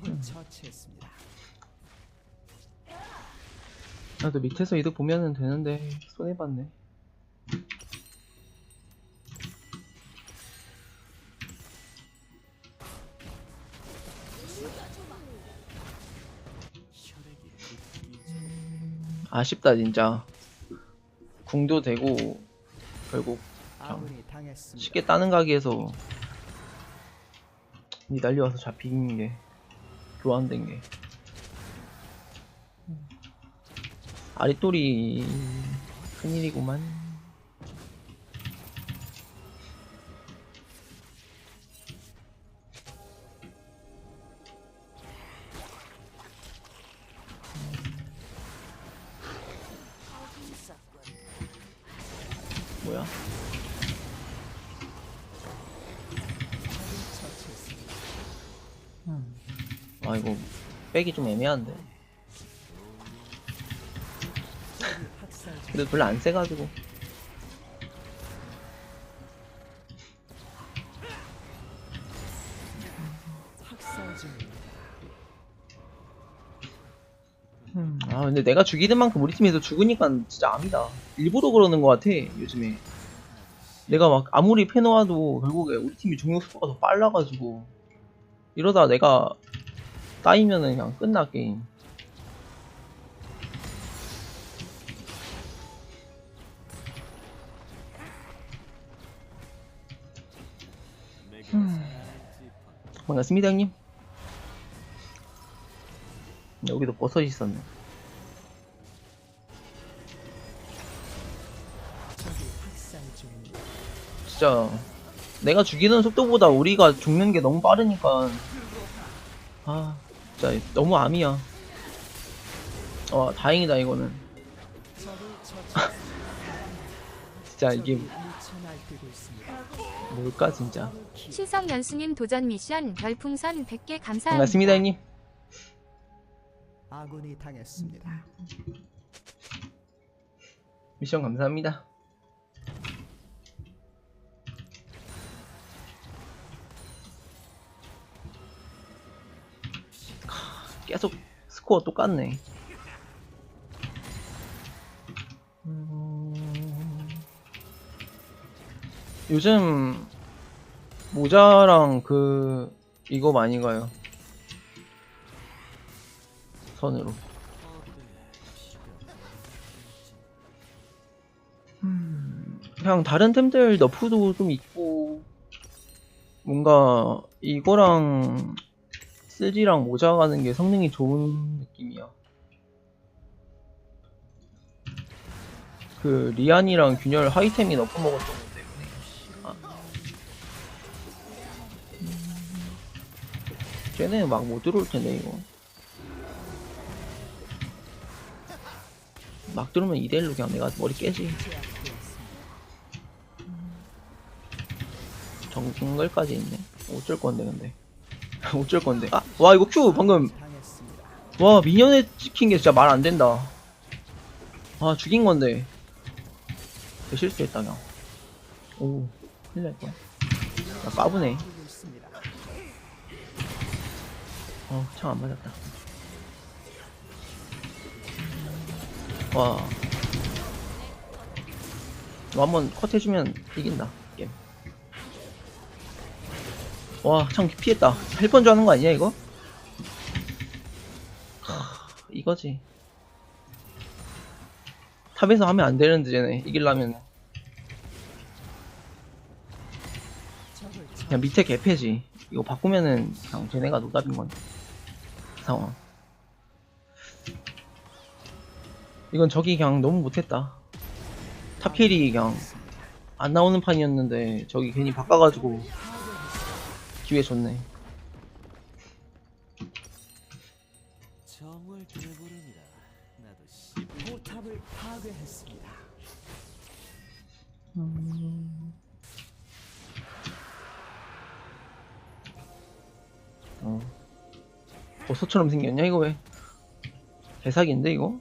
적을 처치했습니다. 나도 밑에서 이득 보면은 되는데 손해봤네 아쉽다 진짜 궁도 되고 결국 아군이 당했습니다. 쉽게 따는 가기에서 니달리 와서 잡히는 게 교환된 게. 아리또리 큰일이구만. 뭐야 아 이거 빼기 좀 애매한데. 그래도 별로 안 세가지고. 중입니다. 아 근데 내가 죽이는 만큼 우리 팀에서 죽으니까 진짜 암이다. 일부러 그러는 것 같아 요즘에. 내가 막 아무리 패놓아도 결국에 우리 팀이 종료 속도가 더 빨라가지고. 이러다 내가 따이면은 그냥 끝나 게임. 반갑습니다 형님. 여기도 버섯이 있었네. 진짜 내가 죽이는 속도보다 우리가 죽는 게 너무 빠르니까. 아 진짜 너무 암이야 와 다행이다 이거는. 진짜 이게. 뭘까 진짜 시성 연수님 도전 미션 별풍선 100개 감사합니다. 반갑습니다 형님 아군이 당했습니다. 미션 감사합니다 계속 스코어 똑같네. 음, 요즘 모자랑 그 이거 많이 가요. 선으로. 그냥 다른 템들 너프도 좀 있고 뭔가 이거랑 쓸지랑 모자 가는 게 성능이 좋은 느낌이야. 그 리안이랑 균열 하이템이 너프 먹었던 것 때문에. 아. 쟤네 막 못 들어올 텐데 이거. 막 들어오면 2대1로 그냥 내가 머리 깨지. 정글까지 있네. 어쩔 건데 근데. 어쩔 건데. 아, 와 이거 큐 방금. 와 미녀에 찍힌 게 진짜 말 안 된다. 아 죽인 건데. 개 실수했다 그냥. 오, 큰일 날 거야. 나 까부네. 뛰고 있습니다. 어, 참 안 맞았다. 와. 이거 한번 컷 해주면 이긴다, 와, 참 피했다. 헬펀즈 하는 거 아니야, 이거? 하, 이거지. 탑에서 하면 안 되는데, 쟤네. 이길라면. 그냥 밑에 개패지. 이거 바꾸면은 그냥 쟤네가 노답인 건데. 상황. 이건 저기 그냥 너무 못했다. 타필이 그냥 안 나오는 판이었는데 저기 괜히 바꿔가지고 기회 좋네. 정을 들어보렵니다. 나도 씨. 포탑을 파괴했습니다. 어. 버섯처럼 생겼냐 이거 왜? 개사기인데 이거?